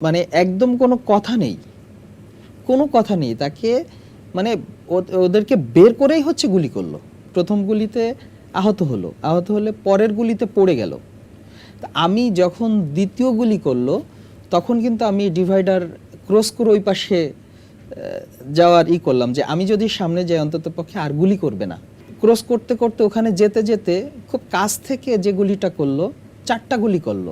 মানে একদম কোনো কথা নেই। কোনো কথা নেই। তাকে মানে ওদেরকে বের করেই হচ্ছে গুলি করল। প্রথম গুলিতে আহত হলো। আহত হলে পরের গুলিতে পড়ে গেল। আমি যখন দ্বিতীয় গুলি করল, তখন কিন্তু আমি ডিভাইডার ক্রস করে ওই পাশে যাওয়ার ই করলাম যে আমি যদি সামনে যাই, অন্তত পক্ষে আর গুলি করবে না। ক্রস করতে করতে ওখানে যেতে যেতে খুব কাছ থেকে যে গুলিটা করল, চারটা গুলি করল।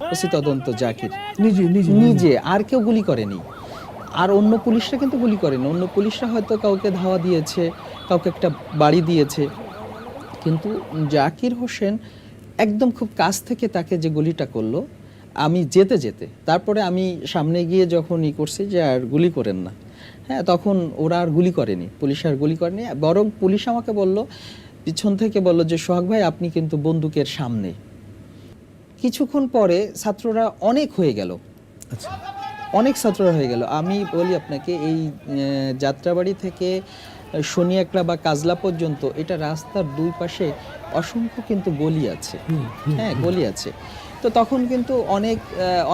ওসি তদন্ত জাকির। নিজে নিজে নিজে। আর কেউ গুলি করেনি। আর অন্য পুলিশরা কিন্তু গুলি করেনি। অন্য পুলিশরা হয়তো কাউকে ধাওয়া দিয়েছে কাউকে একটা বাড়ি দিয়েছে। কিন্তু জাকির হোসেন একদম খুব কাছ থেকে তাকে যে গুলিটা করল আমি যেতে যেতে তারপরে আমি সামনে গিয়ে যখন ই করছি যে আর গুলি করেন না হ্যাঁ তখন ওরা আর গুলি করেনি। পুলিশ আর গুলি করেনি বরং পুলিশ আমাকে বলল পিছন থেকে বলল যে সোহাগ ভাই আপনি কিন্তু বন্দুকের সামনে কিছুক্ষণ পরে ছাত্ররা অনেক হয়ে গেল। আচ্ছা। অনেক ছাত্ররা হয়ে গেল। আমি বলি আপনাকে এই যাত্রাবাড়ি থেকে শনিয়াকড়া বা কাজলা পর্যন্ত এটা রাস্তার দুই পাশে অসংখ্য কিন্তু গলি আছে। হ্যাঁ গলি আছে। তো তখন কিন্তু অনেক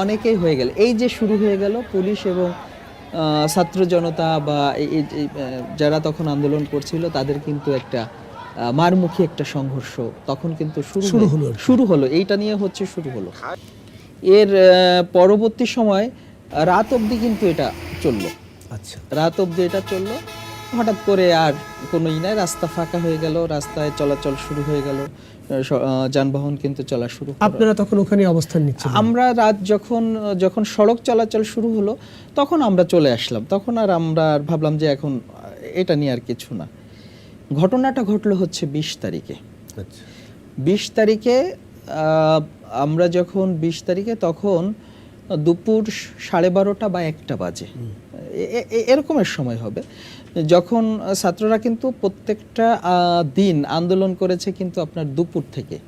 অনেকেই হয়ে গেল। এই যে শুরু হয়ে গেল পুলিশ এবং ছাত্র জনতা বা যারা তখন আন্দোলন করছিল তাদের কিন্তু একটা মারমুখী একটা সংঘর্ষ তখন কিন্তু শুরু হলো। শুরু হলো। এইটা নিয়ে হচ্ছে শুরু হলো। এর পরবর্তী সময় রাত অবধি কিন্তু এটা চলল। আচ্ছা। রাত অবধি এটা চলল। হঠাৎ করে আর কোনো ই নাই। রাস্তা ফাঁকা হয়ে গেল। রাস্তায় চলাচল শুরু হয়ে গেল। যানবাহন কিন্তু চলা শুরু আপনারা তখন ওখানে অবস্থান নিচ্ছেন আমরা রাত যখন যখন সড়ক চলাচল শুরু হলো তখন আমরা চলে আসলাম। তখন আর আমরা আর ভাবলাম যে এখন এটা নিয়ে আর কিছু না। ঘটনাটা ঘটলো হচ্ছে বিশ তারিখে। আচ্ছা। বিশ তারিখে আমরা যখন বিশ তারিখে তখন দুপুর সাড়ে বারোটা বা একটা বাজে। এরকমের সময় হবে। যখন ছাত্ররা কিন্তু প্রত্যেকটা আহ, দিন আন্দোলন করেছে কিন্তু আপনার দুপুর থেকে।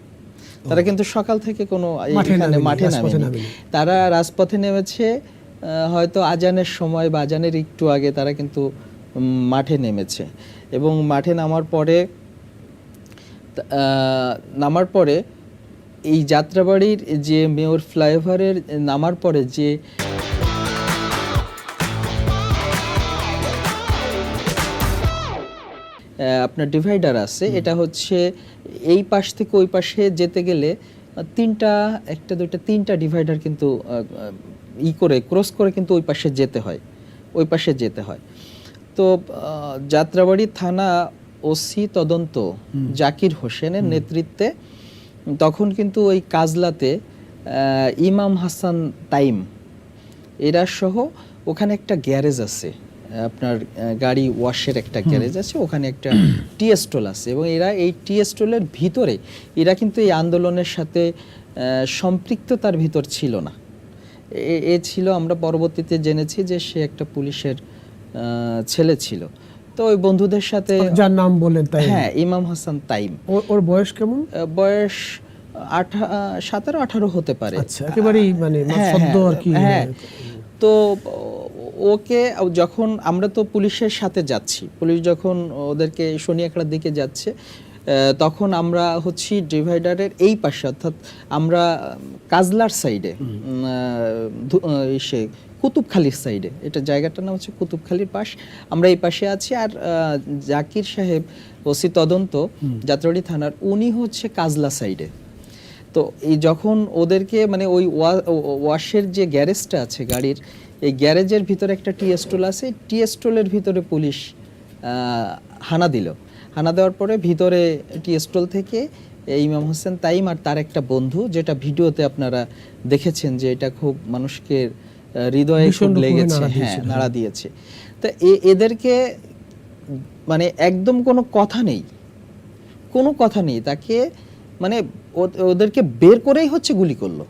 তারা কিন্তু সকাল থেকে কোনো মাঠে নামেনি। তারা রাজপথে নেমেছে হয়তো আজানের সময় বা আজানের একটু আগে তারা কিন্তু মাঠে নেমেছে। এবং মাঠে নামার পরে নামার পরে এই যাত্রাবাড়ির যে মেয়র ফ্লাইওভারের নামার পরে যে আপনার ডিভাইডার আছে এটা হচ্ছে এই পাশ থেকে ওই পাশে যেতে গেলে তিনটা একটা দুইটা তিনটা ডিভাইডার কিন্তু ই করে ক্রস করে কিন্তু ওই পাশে যেতে হয়। ওই পাশে যেতে হয়। তো যাত্রাবাড়ি থানা ওসি তদন্ত জাকির হোসেনের নেতৃত্বে তখন কিন্তু ওই কাজলাতে ইমাম হাসান তাইম এরা সহ ওখানে একটা গ্যারেজ আছে আপনার গাড়ি ওয়াশের একটা গ্যারেজ আছে ওখানে একটা টি স্টল আছে এবং এরা এই টি স্টলের ভিতরে এরা কিন্তু এই আন্দোলনের সাথে সম্পৃক্ততার ভিতর ছিল না। এ- এ ছিল আমরা পরবর্তীতে জেনেছি যে সে একটা পুলিশের ছেলে ছিল। তো ওই বন্ধুদের সাথে যার নাম বলেন তাই হ্যাঁ ইমাম হাসান তাইম। ওর- বয়স কেমন? বয়স সতেরো আঠারো হতে পারে। আচ্ছা একেবারেই মানে হ্যাঁ, সদ্য হ্যাঁ, আর কি। হ্যাঁ। তো ওকে যখন আমরা তো পুলিশের সাথে যাচ্ছি পুলিশ যখন ওদেরকে শনিয়াকড়ার দিকে যাচ্ছে আহ, তখন আমরা হচ্ছি ডিভাইডারের এই পাশে অর্থাৎ আমরা কাজলার সাইডে সে কুতুবখালির সাইডে। এটা জায়গাটার নাম হচ্ছে কুতুবখালির পাশ। আমরা এই পাশে আছি আর জাকির সাহেব ওসি তদন্ত যাত্রাবাড়ি থানার উনি হচ্ছে কাজলা সাইডে। তো এই যখন ওদেরকে মানে ওই ওয়াশের যে গ্যারেজটা আছে গাড়ির এই গ্যারেজের ভিতরে একটা টি স্টল আছে টি স্টলের ভিতরে পুলিশ হানা দিল। হানা দেওয়ার পরে ভিতরে টি স্টল থেকে ইমাম হোসেন তাইম আর তার একটা বন্ধু যেটা ভিডিওতে আপনারা দেখেছেন যে এটা খুব মানুষকে হৃদয়ে খুব লেগেছে। হ্যাঁ নাড়া দিয়েছে। তো এদেরকে মানে একদম কোনো কথা নেই। কোনো কথা নেই। তাকে মানে ওদেরকে বের করেই হচ্ছে গুলি করল।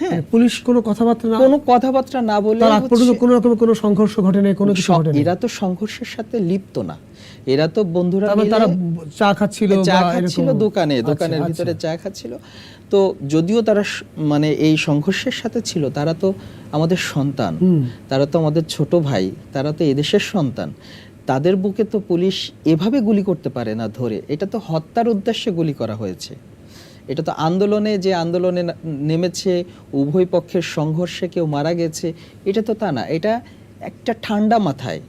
হ্যাঁ। মানে পুলিশ কোনো কথাবার্তা না কোনো কথাবার্তা না বলে তার পর্যন্ত কোনো রকমের কোনো সংঘর্ষ ঘটে নাই কোনো কিছু ঘটে এরা তো সংঘর্ষের সাথে লিপ্ত না। এরা তো বন্ধুরা তারা চা খাচ্ছিল চা খাচ্ছিল দোকানে আচ্ছা, দোকানের আচ্ছা। ভিতরে চা খাচ্ছিল। তো যদিও তারা মানে এই সংঘর্ষের সাথে ছিল তারা তো আমাদের সন্তান তারা তো আমাদের ছোট ভাই তারা তো এদেশের সন্তান। তাদের বুকে তো পুলিশ এভাবে গুলি করতে পারে না ধরে। এটা তো হত্যার উদ্দেশ্যে গুলি করা হয়েছে। এটা তো আন্দোলনে যে আন্দোলনে নেমেছে উভয় পক্ষের সংঘর্ষে কেউ মারা গেছে এটা তো তা না। এটা একটা ঠান্ডা মাথায়।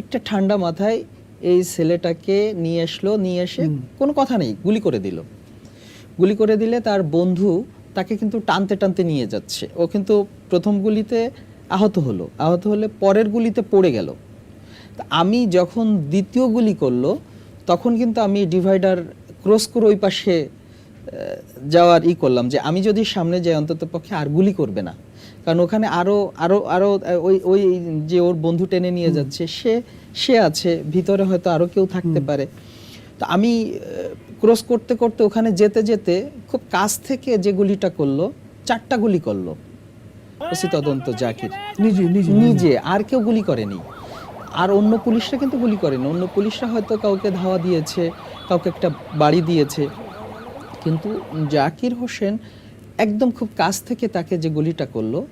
একটা ঠান্ডা মাথায় এই ছেলেটাকে নিয়ে আসলো নিয়ে এসে কোনো কথা নেই গুলি করে দিল। গুলি করে দিলে তার বন্ধু তাকে কিন্তু টানতে টানতে নিয়ে যাচ্ছে। ও কিন্তু প্রথম গুলিতে আহত হলো। আহত হলে পরের গুলিতে পড়ে গেল। তা আমি যখন দ্বিতীয় গুলি করল তখন কিন্তু আমি ডিভাইডার ক্রস করে ওই পাশে যাওয়ার ই করলাম যে আমি যদি সামনে যাই অন্তত পক্ষে আর গুলি করবে না। কারণ ওখানে আরও আরও আরও ওই ওই যে ওর বন্ধু টেনে নিয়ে যাচ্ছে সে সে আছে ভিতরে হয়তো আরও কেউ থাকতে পারে। তো আমি ক্রস করতে করতে ওখানে যেতে যেতে খুব কাছ থেকে যে গুলিটা করল চারটা গুলি করল। ওসি তদন্ত জাকির নিজে নিজে। নিজে আর কেউ গুলি করেনি। আর অন্য পুলিশরা কিন্তু গুলি করেনি। অন্য পুলিশরা হয়তো কাউকে ধাওয়া দিয়েছে কাউকে একটা বাড়ি দিয়েছে। কিন্তু জাকির হোসেন একদম খুব কাছ থেকে তাকে যে গুলিটা করল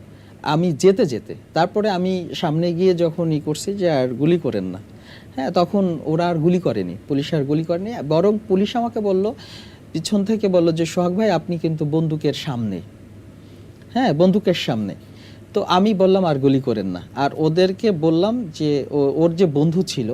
আমি যেতে যেতে তারপরে আমি সামনে গিয়ে যখন ই করছি যে আর গুলি করেন না। হ্যাঁ তখন ওরা আর গুলি করেনি, পুলিশ আর গুলি করেনি, বরং পুলিশ আমাকে বলল, পিছন থেকে বলল যে, সোহাগ ভাই, আপনি কিন্তু বন্দুকের সামনে হ্যাঁ বন্দুকের সামনে। তো আমি বললাম, আর গুলি করেন না। আর ওদেরকে বললাম যে ওর যে বন্ধু ছিল,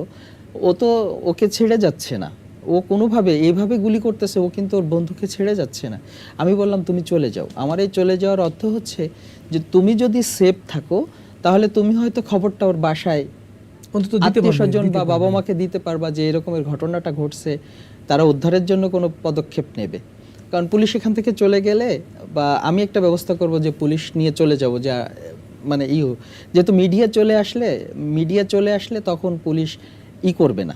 ও তো ওকে ছেড়ে যাচ্ছে না। ও কোনোভাবে এইভাবে গুলি করতেছে, ও কিন্তু ওর বন্ধুকে ছেড়ে যাচ্ছে না। আমি বললাম, তুমি চলে যাও। আমার এই চলে যাওয়ার অর্থ হচ্ছে যে, তুমি যদি সেফ থাকো, তাহলে তুমি হয়তো খবরটা ওর বাসায় অন্তত দিতে স্বজন বা বাবা মাকে দিতে পারবা যে এরকমের ঘটনাটা ঘটছে তারা উদ্ধারের জন্য কোনো পদক্ষেপ নেবে। কারণ পুলিশ এখান থেকে চলে গেলে বা আমি একটা ব্যবস্থা করব যে পুলিশ নিয়ে চলে যাব যা মানে ইউ যেহেতু মিডিয়া চলে আসলে মিডিয়া চলে আসলে তখন পুলিশ ই করবে না।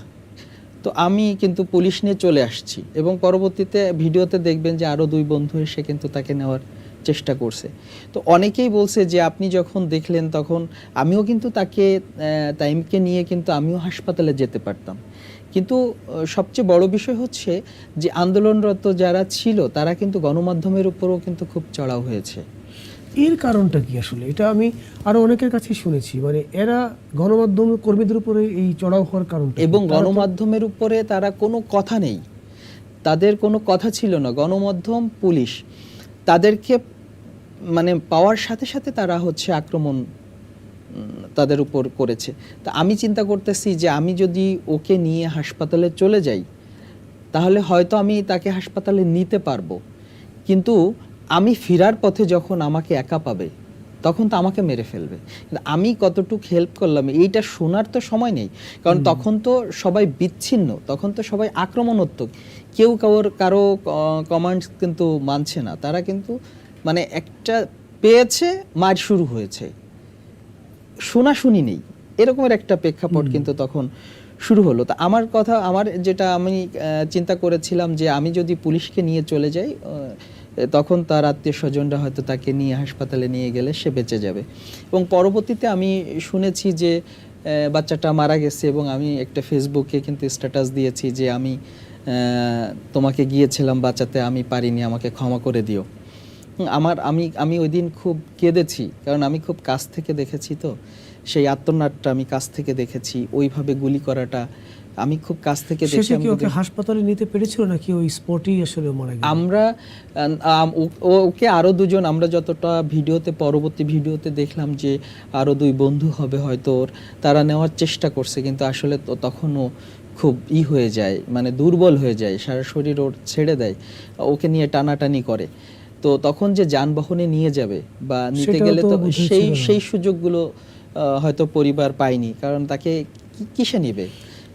তো আমি কিন্তু পুলিশ নিয়ে চলে আসছি এবং পরবর্তীতে ভিডিওতে দেখবেন যে আরও দুই বন্ধু এসে কিন্তু তাকে নেওয়ার চেষ্টা করছে। তো অনেকেই বলছে যে আপনি যখন দেখলেন তখন আমিও কিন্তু তাকে তাইমকে নিয়ে কিন্তু আমিও হাসপাতালে যেতে পারতাম। কিন্তু সবচেয়ে বড় বিষয় হচ্ছে যে আন্দোলনরত যারা ছিল তারা কিন্তু গণমাধ্যমের উপরও কিন্তু খুব চড়াও হয়েছে। এর কারণটা কি আসলে? এটা আমি আরও অনেকের কাছে শুনেছি। মানে এরা গণমাধ্যম কর্মীদের উপরে এই চড়াও হওয়ার কারণ এবং গণমাধ্যমের উপরে তারা কোনো কথা নেই। তাদের কোনো কথা ছিল না। গণমাধ্যম পুলিশ। তাদেরকে মানে পাওয়ার সাথে সাথে তারা হচ্ছে আক্রমণ তাদের উপর করেছে। তা আমি চিন্তা করতেছি যে আমি যদি ওকে নিয়ে হাসপাতালে চলে যাই, তাহলে হয়তো আমি তাকে হাসপাতালে নিতে পারব। কিন্তু আমি ফেরার পথে যখন আমাকে একা পাবে তখন তো আমাকে মেরে ফেলবে। কিন্তু আমি কতটুকু হেল্প করলাম এইটা শোনার তো সময় নেই। কারণ তখন তো সবাই বিচ্ছিন্ন তখন তো সবাই আক্রমণাত্মক। কেউ কারোর কারও কমান্ডস কিন্তু মানছে না। তারা কিন্তু মানে একটা পেয়েছে মার শুরু হয়েছে। শোনাশুনি নেই। এরকমের একটা প্রেক্ষাপট কিন্তু তখন শুরু হলো। তা আমার কথা আমার যেটা আমি চিন্তা করেছিলাম যে আমি যদি পুলিশকে নিয়ে চলে যাই তখন তার আত্মীয় স্বজনরা হয়তো তাকে নিয়ে হাসপাতালে নিয়ে গেলে সে বেঁচে যাবে। এবং পরবর্তীতে আমি শুনেছি যে বাচ্চাটা মারা গেছে এবং আমি একটা ফেসবুকে কিন্তু স্ট্যাটাস দিয়েছি যে আমি তোমাকে গিয়েছিলাম বাঁচাতে, আমি পারিনি, আমাকে ক্ষমা করে দিও। আমার আমি আমি ওই দিন খুব কেঁদেছি কারণ আমি খুব কাছ থেকে দেখেছি তো। সেই আত্মনাটটা আমি কাছ থেকে দেখেছি ওইভাবে গুলি করাটা আমি খুব কাছ থেকে দেখে শেষে আমি ওকে হাসপাতালে নিতে পেরেছিল নাকি ওই স্পটেই আসলে মারা গেল? আমরা ওকে আরও দুজন আমরা যতটা ভিডিওতে পরবর্তী ভিডিওতে দেখলাম যে আরও দুই বন্ধু হবে হয়তো ওর তারা নেওয়ার চেষ্টা করছে কিন্তু আসলে তো তখনও খুব ই হয়ে যায় মানে দুর্বল হয়ে যায় সারা শরীর ওর ছেড়ে দেয় ওকে নিয়ে টানাটানি করে। তো তখন যে যানবাহনে নিয়ে যাবে বা নিতে গেলে তো সেই। সেই সুযোগগুলো আহ, হয়তো পরিবার পায়নি কারণ তাকে কিসে নিবে